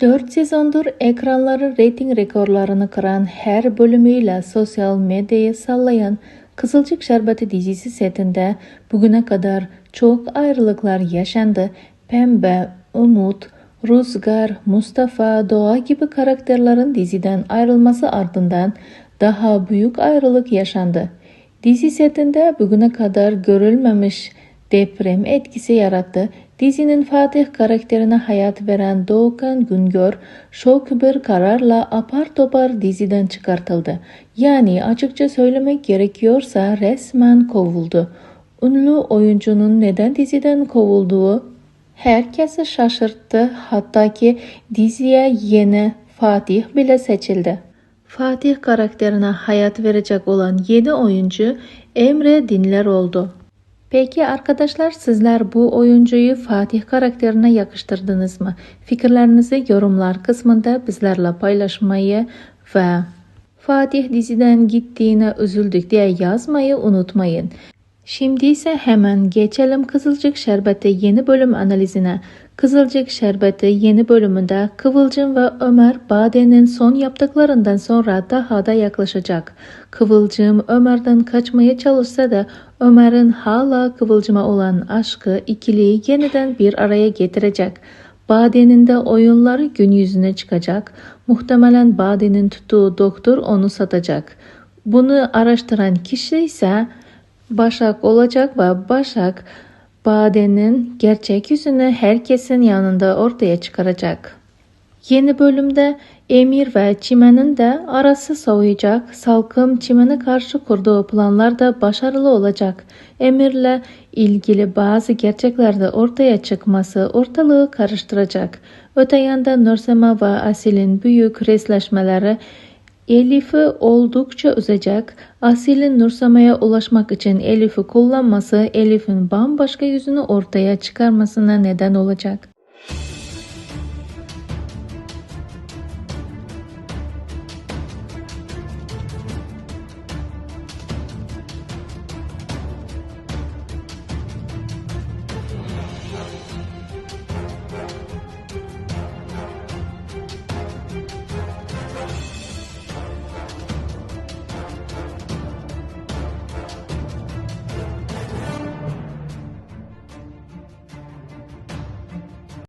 4 sezondur ekranları reyting rekorlarını kıran her bölümüyle sosyal medyayı sallayan Kızılcık Şerbeti dizisi setinde bugüne kadar çok ayrılıklar yaşandı. Pembe, Umut, Rüzgar, Mustafa, Doğa gibi karakterlerin diziden ayrılması ardından daha büyük ayrılık yaşandı. Dizi setinde bugüne kadar görülmemiş deprem etkisi yarattı. Dizinin Fatih karakterine hayat veren Doğukan Güngör şok bir kararla apar topar diziden çıkartıldı. Yani açıkça söylemek gerekiyorsa resmen kovuldu. Ünlü oyuncunun neden diziden kovulduğu herkesi şaşırttı. Hatta ki diziye yeni Fatih bile seçildi. Fatih karakterine hayat verecek olan yeni oyuncu Emre Dinler oldu. Peki arkadaşlar sizler bu oyuncuyu Fatih karakterine yakıştırdınız mı? Fikirlerinizi yorumlar kısmında bizlerle paylaşmayı ve Fatih diziden gittiğine üzüldük diye yazmayı unutmayın. Şimdi ise hemen geçelim Kızılcık Şerbeti yeni bölüm analizine. Kızılcık Şerbeti yeni bölümünde Kıvılcım ve Ömer Bade'nin son yaptıklarından sonra daha da yaklaşacak. Kıvılcım Ömer'den kaçmaya çalışsa da Ömer'in hala Kıvılcım'a olan aşkı ikiliyi yeniden bir araya getirecek. Bade'nin de oyunları gün yüzüne çıkacak. Muhtemelen Bade'nin tuttuğu doktor onu satacak. Bunu araştıran kişi ise Başak olacak ve Başak Bade'nin gerçek yüzünü herkesin yanında ortaya çıkaracak. Yeni bölümde Emir ve Çimen'in de arası soğuyacak. Salkım Çimen'e karşı kurduğu planlar da başarılı olacak. Emir'le ilgili bazı gerçeklerde ortaya çıkması ortalığı karıştıracak. Öte yanda Nursema ve Asil'in büyük resleşmeleri Elif'i oldukça üzecek. Asil'in Nursema'ya ulaşmak için Elif'i kullanması Elif'in bambaşka yüzünü ortaya çıkarmasına neden olacak.